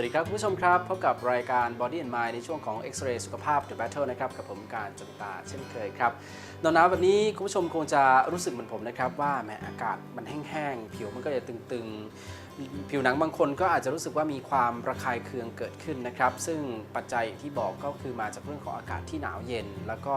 วัสดีครับคุณผู้ชมครับ พบกับรายการ Body and Mind ในช่วงของ X-ray สุขภาพ The Battle นะครับ กับผมการจำตาเช่นเคยครับหนาวๆแบบนี้คุณผู้ชมคงจะรู้สึกเหมือนผมนะครับว่าแหมอากาศมันแห้งๆผิวมันก็จะตึงๆ ผิวหนังบางคนก็อาจจะรู้สึกว่ามีความระคายเคืองเกิดขึ้นนะครับ ซึ่งปัจจัยที่บอกก็คือมาจากเรื่องของอากาศที่หนาวเย็น แล้วก็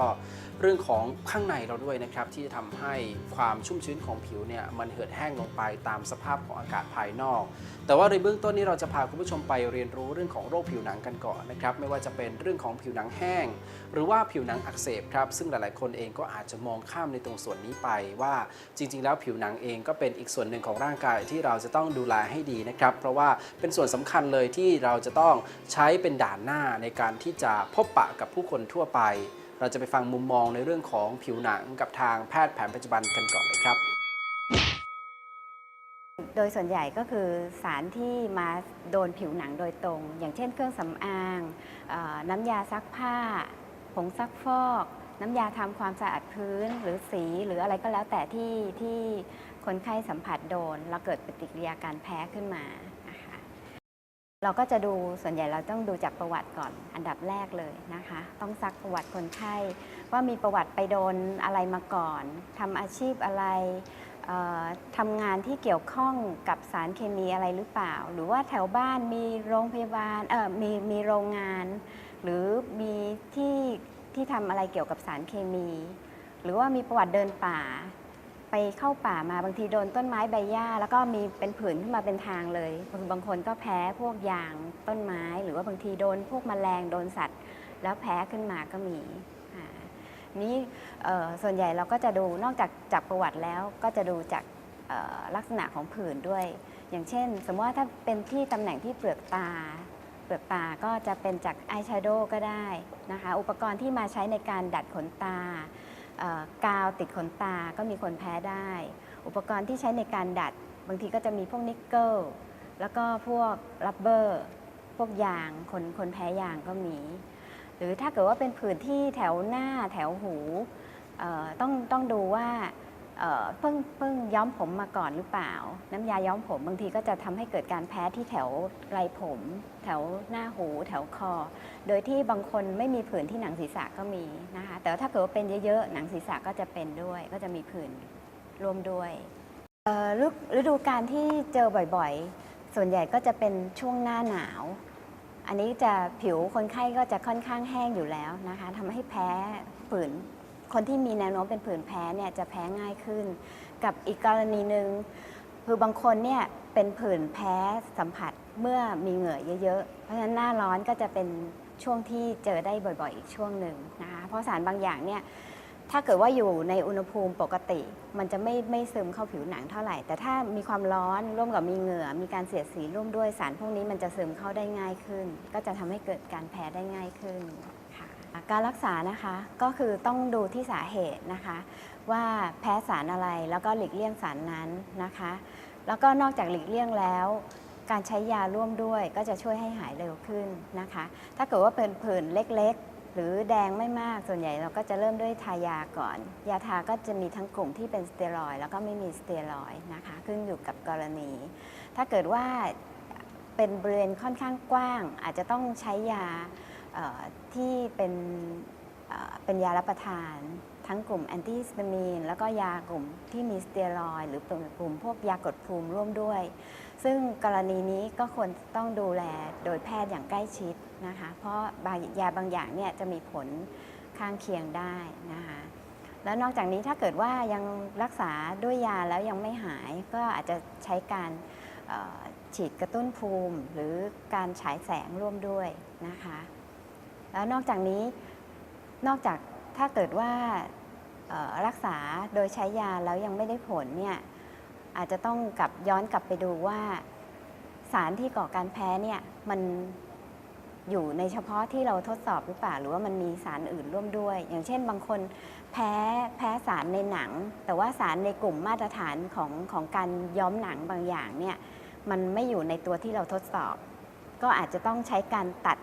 เรื่องของข้างในเราด้วยนะครับที่จะทำให้ความชุ่มชื้นของผิวเนี่ยมันเหือดแห้งลงไปตามสภาพของอากาศภายนอก แต่ว่าในเบื้องต้นนี้เราจะพาคุณผู้ชมไปเรียนรู้เรื่องของโรคผิวหนังกันก่อนนะครับไม่ว่าจะเป็นเรื่องของผิวหนังแห้ง หรือว่าผิวหนังอักเสบครับซึ่งหลายๆ คนเองก็อาจจะมองข้ามในตรงส่วนนี้ไปว่าจริง ๆ แล้วผิวหนังเองก็เป็นอีกส่วนหนึ่งของร่างกายที่เราจะต้องดูแลให้ดีนะครับ เพราะว่าเป็นส่วนสำคัญเลยที่เราจะต้องใช้เป็นด่านหน้าในการที่จะพบปะกับผู้คนทั่วไป เราจะไปฟังมุมมองในเรื่องของผิวหนังกับทางแพทย์แผนปัจจุบันกันก่อนเลยครับโดยส่วนใหญ่ก็คือสารที่มาโดนผิวหนังโดยตรง อย่างเช่นเครื่องสำอางอน้ำยาซักผ้า ผงซักฟอก น้ำยาทำความสะอาดพื้นหรือสีหรืออะไรก็แล้วแต่ที่ที่คนไข้สัมผัสโดน แล้วเกิดปฏิกิริยาการแพ้ขึ้นมานะคะเราก็จะดูส่วนใหญ่เราต้องดูจากประวัติก่อนอันดับแรกเลยนะคะ ต้องซักประวัติคนไข้ ว่ามีประวัติไปโดนอะไรมาก่อนทำอาชีพอะไรทำงานที่เกี่ยวข้องกับสารเคมีอะไรหรือเปล่า หรือว่าแถวบ้านมีโรงพยาบาลเออมีมีโรงงาน หรือมีที่ ที่ทำอะไรเกี่ยวกับสารเคมี หรือว่ามีประวัติเดินป่า ไปเข้าป่ามาบางทีโดนต้นไม้ใบหญ้า แล้วก็มีเป็นผื่นขึ้นมาเป็นทางเลยบางบางคนก็แพ้พวกยางต้นไม้ หรือว่าบางทีโดนพวกแมลงโดนสัตว์ แล้วแพ้ขึ้นมาก็มีอ่านี้เอ่อส่วนใหญ่เราก็จะดูนอกจากจากประวัติแล้วก็จะดูจากลักษณะของผื่นด้วย อย่างเช่น สมมติว่าถ้าเป็นที่ตำแหน่งที่เปลือกตา เปลือกตาก็จะเป็นจากอายแชโดว์ก็ได้นะคะ อุปกรณ์ที่มาใช้ในการดัดขนตากาวติดขนตาก็มีคนแพ้ได้ อุปกรณ์ที่ใช้ในการดัด บางทีก็จะมีพวกนิกเกิลแล้วก็พวกรับเบอร์พวกยางคนคนแพ้ยางก็มี หรือถ้าเกิดว่าเป็นผื่นที่แถวหน้าแถวหูต้องต้องดูว่า เอ่อเพิ่งเพิ่งย้อมผมมาก่อนหรือเปล่า น้ำยาย้อมผมบางทีก็จะทำให้เกิดการแพ้ที่แถวไรผม แถวหน้าหู แถวคอ โดยที่บางคนไม่มีผื่นที่หนังศีรษะก็มีนะคะ แต่ว่าถ้าเกิดว่าเป็นเยอะๆ หนังศีรษะก็จะเป็นด้วย ก็จะมีผื่นรวมด้วยเอ่อฤฤดูการที่เจอบ่อยๆ ส่วนใหญ่ก็จะเป็นช่วงหน้าหนาว อันนี้จะผิวคนไข้ก็จะค่อนข้างแห้งอยู่แล้วนะคะทำให้แพ้ผื่น คนที่มีแนวโน้มเป็นผื่นแพ้เนี่ยจะแพ้ง่ายขึ้น กับอีกกรณีหนึ่งคือบางคนเนี่ยเป็นผื่นแพ้สัมผัสเมื่อมีเหงื่อเยอะๆ เพราะฉะนั้นหน้าร้อนก็จะเป็นช่วงที่เจอได้บ่อยๆ อีกช่วงหนึ่งนะคะเพราะสารบางอย่างเนี่ยถ้าเกิดว่าอยู่ในอุณหภูมิปกติ มันจะไม่ไม่ซึมเข้าผิวหนังเท่าไหร่ แต่ถ้ามีความร้อนร่วมกับมีเหงื่อ มีการเสียดสีร่วมด้วยสารพวกนี้มันจะซึมเข้าได้ง่ายขึ้น ก็จะทำให้เกิดการแพ้ได้ง่ายขึ้น การรักษานะคะก็คือต้องดูที่สาเหตุนะคะ ว่าแพ้สารอะไรแล้วก็หลีกเลี่ยงสารนั้นนะคะ แล้วก็นอกจากหลีกเลี่ยงแล้ว การใช้ยาร่วมด้วยก็จะช่วยให้หายเร็วขึ้นนะคะ ถ้าเกิดว่าเป็นผื่นเล็กๆ หรือแดงไม่มากส่วนใหญ่เราก็จะเริ่มด้วยทายาก่อน ยาทาก็จะมีทั้งกลุ่มที่เป็นสเตียรอยแล้วก็ไม่มีสเตียรอยนะคะขึ้นอยู่กับกรณี ถ้าเกิดว่าเป็นบริเวณค่อนข้างกว้าง อาจจะต้องใช้ยา ที่เป็นเป็นยารับประทาน ทั้งกลุ่มแอนติฮิสตามีน แล้วก็ยากลุ่มที่มีสเตียรอยหรือกลุ่มพวกยากดภูมิร่วมด้วย ซึ่งกรณีนี้ก็ควรต้องดูแลโดยแพทย์อย่างใกล้ชิดนะคะ เพราะบางยาบางอย่างเนี่ยจะมีผลข้างเคียงได้นะคะแล้วนอกจากนี้ถ้าเกิดว่ายังรักษาด้วยยาแล้วยังไม่หายก็อาจจะใช้การฉีดกระตุ้นภูมิ หรือการฉายแสงร่วมด้วยนะคะ แล้วนอกจากนี้นอกจากถ้าเกิดว่ารักษาโดยใช้ยาแล้วยังไม่ได้ผลเนี่ยอาจจะต้องกลับย้อนกลับไปดูว่า สารที่ก่อการแพ้เนี่ยมันอยู่ในเฉพาะที่เราทดสอบหรือเปล่าหรือว่ามันมีสารอื่นร่วมด้วย อย่างเช่นบางคนแพ้แพ้สารในหนัง แต่ว่าสารในกลุ่มมาตรฐานของของการย้อมหนังบางอย่างเนี่ยมันไม่อยู่ในตัวที่เราทดสอบ ก็อาจจะต้องใช้การตัด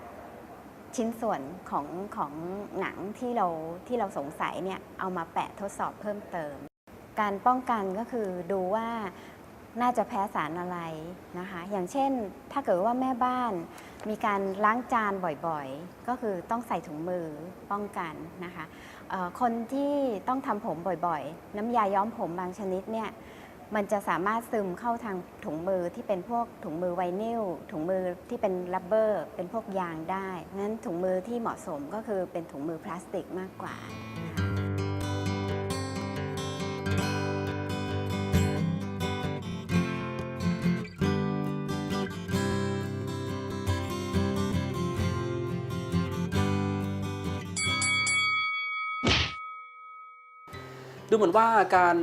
ชิ้นส่วนของของหนังที่เราที่เราสงสัยเนี่ยเอามาแปะทดสอบเพิ่มเติม การป้องกันก็คือดูว่าน่าจะแพ้สารอะไรนะคะ อย่างเช่น ถ้าเกิดว่าแม่บ้าน มีการล้างจานบ่อยๆ ก็คือต้องใส่ถุงมือป้องกันนะคะคนที่ต้องทำผมบ่อยๆ น้ำยาย้อมผมบางชนิดเนี่ย มันจะสามารถซึมเข้าทางถุงมือที่เป็นพวกถุงมือไวนิลถุงมือที่เป็นรับเบอร์ เป็นพวกยางได้นั้นถุงมือที่เหมาะสมก็คือเป็นถุงมือพลาสติกมากกว่า ดูเหมือนว่าการ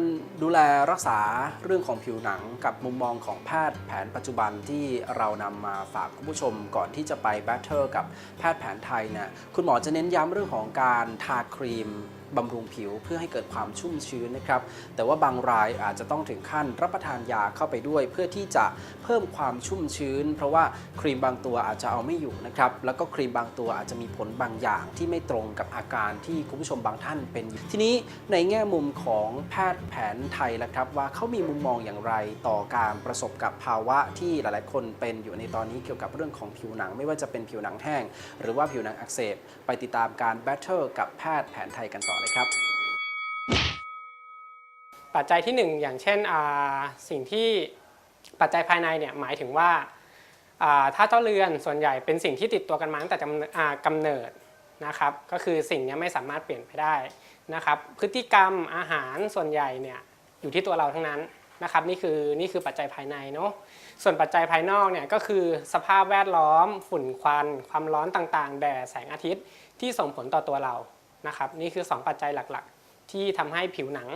ดูแลรักษาเรื่องของผิวหนังกับมุมมองของแพทย์แผนปัจจุบันที่เรานำมาฝากคุณผู้ชมก่อนที่จะไปแบทเทอร์กับแพทย์แผนไทยเนี่ยคุณหมอจะเน้นย้ำเรื่องของการทาครีม บำรุงผิวเพื่อให้เกิดความชุ่มชื้นนะครับ แต่ว่าบางรายอาจจะต้องถึงขั้นรับประทานยาเข้าไปด้วย เพื่อที่จะเพิ่มความชุ่มชื้น เพราะว่าครีมบางตัวอาจจะเอาไม่อยู่นะครับ แล้วก็ครีมบางตัวอาจจะมีผลบางอย่างที่ไม่ตรงกับอาการที่คุณผู้ชมบางท่านเป็น ทีนี้ในแง่มุมของแพทย์แผนไทยละครับว่าเขามีมุมมองอย่างไรต่อการประสบกับภาวะที่หลาย ๆ คนเป็นอยู่ในตอนนี้เกี่ยวกับเรื่องของผิวหนัง ไม่ว่าจะเป็นผิวหนังแห้ง หรือว่าผิวหนังอักเสบ ไปติดตามการแบทเทิลกับแพทย์แผนไทยกันต่อเลยครับ ปัจจัยที่หนึ่งอย่างเช่นสิ่งที่ปัจจัยภายในเนี่ยหมายถึงว่าถ้าเจ้าเรือนส่วนใหญ่เป็นสิ่งที่ติดตัวกันมาตั้งแต่กำเนิดอ่าเนิดนะครับ ก็คือสิ่งนี้ไม่สามารถเปลี่ยนไปได้นะครับ พฤติกรรมอาหารส่วนใหญ่เนี่ยอยู่ที่ตัวเราทั้งนั้นนะครับนี่คือนี่คือปัจจัยภายในเนาะส่วนปัจจัยภายนอกเนี่ยก็คือสภาพแวดล้อม ฝุ่นควัน ความร้อนต่างๆ แดดแสงอาทิตย์ที่ส่งผลต่อตัวเรา นะครับนี่คือสองปัจจัยหลักๆ ที่ทำให้ผิวหนัง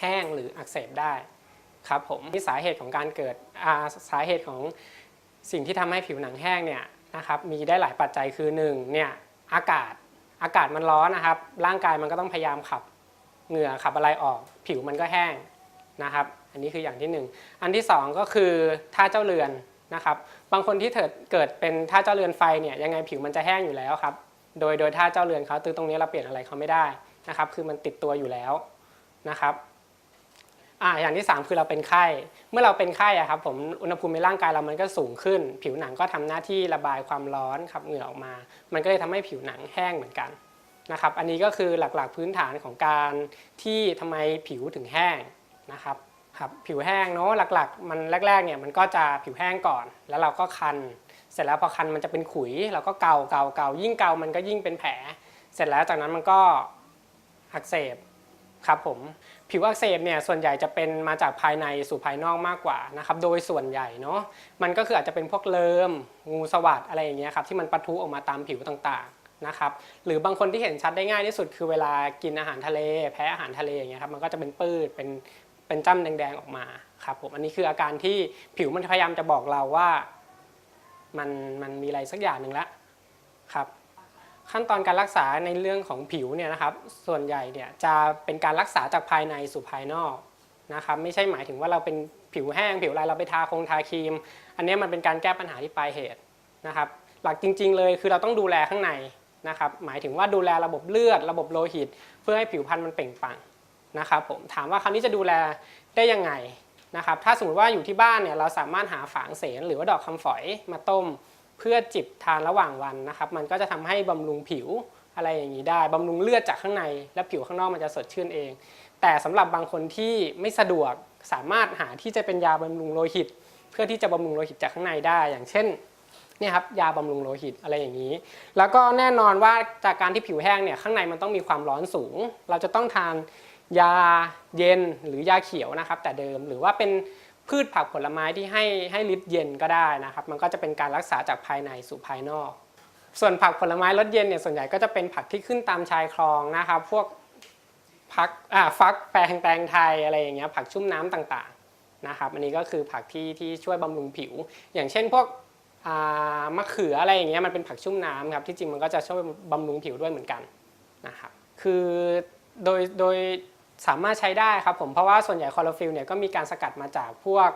แห้งหรืออักเสบได้ครับผมที่สาเหตุของการเกิดาสาเหตุของสิ่งที่ทำให้ผิวหนังแห้งเนี่ยนะครับมีได้หลายปัจจัยคือ1เนี่ยอากาศอากาศมันร้อนนะครับ ร่างกายมันก็ต้องพยายามขับเหงื่อขับอะไรออก ผิวมันก็แห้งนะครับ อันนี้คืออย่างที่หนึ่งอันที่สองก็คือท่าเจ้าเรือนนะครับ บางคนที่เกิดเป็นท่าเจ้าเรือนไฟเนี่ยยังไงผิวมันจะแห้งอยู่แล้วครับ โดยโดยท่าเจ้าเรือนเขาคือตรงนี้เราเปลี่ยนอะไรเขาไม่ได้นะครับ คือมันติดตัวอยู่แล้วนะครับอ่าอย่างที่ 3 คือเราเป็นไข้ เมื่อเราเป็นไข้อะครับผมอุณหภูมิในร่างกายเรามันก็สูงขึ้น ผิวหนังก็ทำหน้าที่ระบายความร้อนขับเหงื่อออกมา มันก็เลยทำให้ผิวหนังแห้งเหมือนกันนะครับอันนี้ก็คือหลักๆพื้นฐานของการที่ทำไมผิวถึงแห้งนะครับครับผิวแห้งเนาะหลักๆ มันแรกๆเนี่ยมันก็จะผิวแห้งก่อน แล้วเราก็คัน เสร็จแล้วพอคันมันจะเป็นขุยเราก็เกาเกาเกายิ่งเกามันก็ยิ่งเป็นแผล เสร็จแล้วจากนั้นมันก็อักเสบครับผมผิวอักเสบเนี่ยส่วนใหญ่จะเป็นมาจากภายในสู่ภายนอกมากกว่านะครับโดยส่วนใหญ่เนาะมันก็คืออาจจะเป็นพวกเลิมงูสวัสดอะไรอย่างเงี้ยครับที่มันปะทุออกมาตามผิวต่างๆนะครับหรือบางคนที่เห็นชัดได้ง่ายที่สุดคือเวลากินอาหารทะเล แพ้อาหารทะเลอย่างเงี้ยครับมันก็จะเป็นปื้ดเป็นเป็นจ้ำแดงๆออกมาครับผมอันนี้คืออาการที่ผิวมันพยายามจะบอกเราว่า มันมันมีอะไรสักอย่างหนึ่งละครับขั้นตอนการรักษาในเรื่องของผิวเนี่ยนะครับส่วนใหญ่เนี่ยจะเป็นการรักษาจากภายในสู่ภายนอกนะครับไม่ใช่หมายถึงว่าเราเป็นผิวแห้ง ผิวอะไรเราไปทาคงทาครีม อันนี้มันเป็นการแก้ปัญหาที่ปลายเหตุนะครับหลักจริง ๆ เลยคือเราต้องดูแลข้างในนะครับหมายถึงว่าดูแลระบบเลือด ระบบโลหิต เพื่อให้ผิวพรรณมันเปล่งปลั่งนะครับผมถามว่าคราวนี้จะดูแลได้ยังไง นะครับถ้าสมมติว่าอยู่ที่บ้านเนี่ยเราสามารถหาฝางเสนหรือว่าดอกคำฝอยมาต้ม เพื่อจิบทานระหว่างวันนะครับ มันก็จะทำให้บำรุงผิวอะไรอย่างนี้ได้บำรุงเลือดจากข้างในและผิวข้างนอกมันจะสดชื่นเอง แต่สำหรับบางคนที่ไม่สะดวกสามารถหาที่จะเป็นยาบำรุงโลหิต เพื่อที่จะบำรุงโลหิตจากข้างในได้ อย่างเช่นเนี่ยครับยาบำรุงโลหิตอะไรอย่างนี้ แล้วก็แน่นอนว่าจากการที่ผิวแห้งเนี่ยข้างในมันต้องมีความร้อนสูง เราจะต้องทาน ยาเย็นหรือยาเขียวนะครับ แต่เดิมหรือว่าเป็นพืชผักผลไม้ที่ให้ให้ฤทธิ์เย็นก็ได้นะครับ มันก็จะเป็นการรักษาจากภายในสู่ภายนอก ส่วนผักผลไม้รสเย็นเนี่ยส่วนใหญ่ก็จะเป็นผักที่ขึ้นตามชายคลองนะครับ พวกผักอ่าฟักแปลงแตงไทยอะไรอย่างเงี้ยผักชุ่มน้ำต่างๆนะครับ อันนี้ก็คือผักที่ที่ช่วยบำรุงผิว อย่างเช่นพวกอ่ามะเขืออะไรอย่างเงี้ยมันเป็นผักชุ่มน้ำครับที่จริงมันก็จะช่วยบำรุงผิวด้วยเหมือนกันนะครับคือโดยโดย สามารถใช้ได้ครับผมเพราะว่าส่วนใหญ่คลอโรฟิลเนี่ยก็มีการสกัดมาจากพวก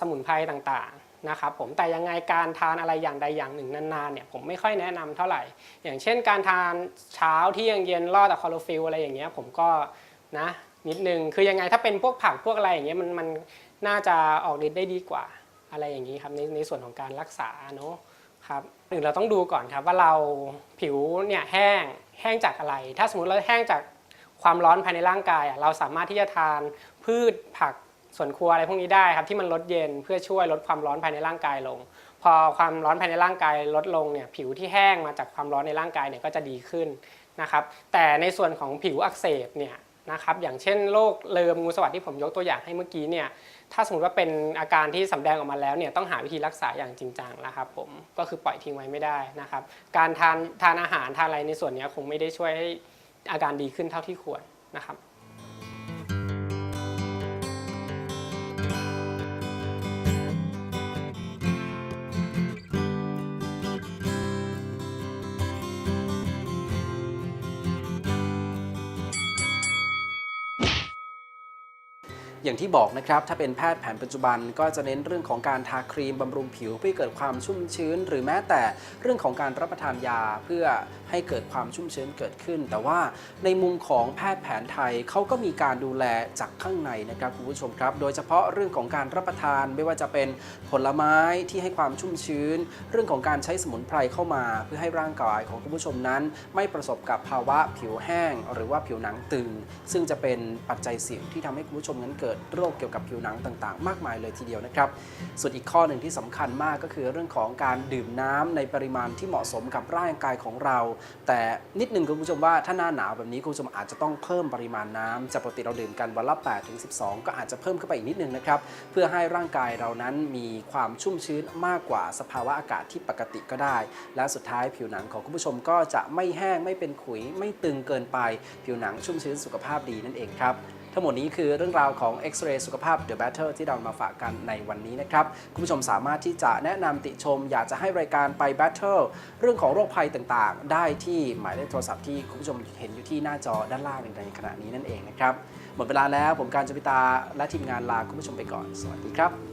สมุนไพรต่างๆนะครับผมแต่ยังไงการทานอะไรอย่างใดอย่างหนึ่งนานๆเนี่ยผมไม่ค่อยแนะนำเท่าไหร่ อย่างเช่นการทานเช้าที่ยังเย็นรอดแต่คลอโรฟิลอะไรอย่างเงี้ยผมก็นะนิดนึงคือยังไงถ้าเป็นพวกผักพวกอะไรอย่างเงี้ยมันมันน่าจะออกฤทธิ์ได้ดีกว่าอะไรอย่างนี้ครับในในส่วนของการรักษาเนาะครับหนึ่งเราต้องดูก่อนครับว่าเราผิวเนี่ยแห้งแห้งจากอะไร ถ้าสมมติเราแห้งจาก ความร้อนภายในร่างกายเราสามารถที่จะทานพืชผักสวนครัวอะไรพวกนี้ได้ครับที่มันลดเย็นเพื่อช่วยลดความร้อนภายในร่างกายลง พอความร้อนภายในร่างกายลดลงเนี่ยผิวที่แห้งมาจากความร้อนในร่างกายเนี่ยก็จะดีขึ้นนะครับแต่ในส่วนของผิวอักเสบเนี่ยนะครับอย่างเช่นโรคเลิมงูสวัสดที่ผมยกตัวอย่างให้เมื่อกี้เนี่ยถ้าสมมติว่าเป็นอาการที่สำแดงออกมาแล้วเนี่ยต้องหาวิธีรักษาอย่างจริงจังแล้วครับผมก็คือปล่อยทิ้งไว้ไม่ได้นะครับการทานทานอาหารทานอะไรในส่วนนี้คงไม่ได้ช่วยให้ อาการดีขึ้นเท่าที่ควรนะครับ อย่างที่บอกนะครับถ้าเป็นแพทย์แผนปัจจุบันก็จะเน้นเรื่องของการทาครีมบำรุงผิวเพื่อเกิดความชุ่มชื้น หรือแม้แต่เรื่องของการรับประทานยาเพื่อให้เกิดความชุ่มชื้นเกิดขึ้น แต่ว่าในมุมของแพทย์แผนไทยเขาก็มีการดูแลจากข้างในนะครับคุณผู้ชมครับ โดยเฉพาะเรื่องของการรับประทานไม่ว่าจะเป็นผลไม้ที่ให้ความชุ่มชื้น เรื่องของการใช้สมุนไพรเข้ามา เพื่อให้ร่างกายของคุณผู้ชมนั้น ไม่ประสบกับภาวะผิวแห้ง หรือว่าผิวหนังตึง ซึ่งจะเป็นปัจจัยเสี่ยงที่ทำให้คุณผู้ชมนั้นเกิดโรคเกี่ยวกับผิวหนังต่างๆ มากมายเลยทีเดียวนะครับ ส่วนอีกข้อหนึ่งที่สำคัญมากก็คือเรื่องของการดื่มน้ำในปริมาณที่เหมาะสมกับร่างกายของเรา แต่นิดนึงคุณผู้ชมว่าถ้าหน้าหนาวแบบนี้คุณผู้ชมอาจจะต้องเพิ่มปริมาณน้ำจากปกติเราดื่มกันวันละ8ถึง12 ก็อาจจะเพิ่มขึ้นไปอีกนิดนึงนะครับเพื่อให้ร่างกายเรานั้นมีความชุ่มชื้นมากกว่าสภาวะอากาศที่ปกติก็ได้ และสุดท้ายผิวหนังของคุณผู้ชมก็จะไม่แห้งไม่เป็นขุยไม่ตึงเกินไป ผิวหนังชุ่มชื้นสุขภาพดีนั่นเองครับ ทั้งหมดนี้คือเรื่องราวของ X-ray สุขภาพ The Battle ที่เรามาฝากกันในวันนี้นะครับ คุณผู้ชมสามารถที่จะแนะนำติชม อยากจะให้รายการไป Battle เรื่องของโรคภัยต่างๆ ได้ที่หมายเลขโทรศัพท์ที่คุณผู้ชมเห็นอยู่ที่หน้าจอด้านล่างในขณะนี้นั่นเองนะครับ หมดเวลาแล้วผมการจพิตาและทีมงานลาคุณผู้ชมไปก่อน สวัสดีครับ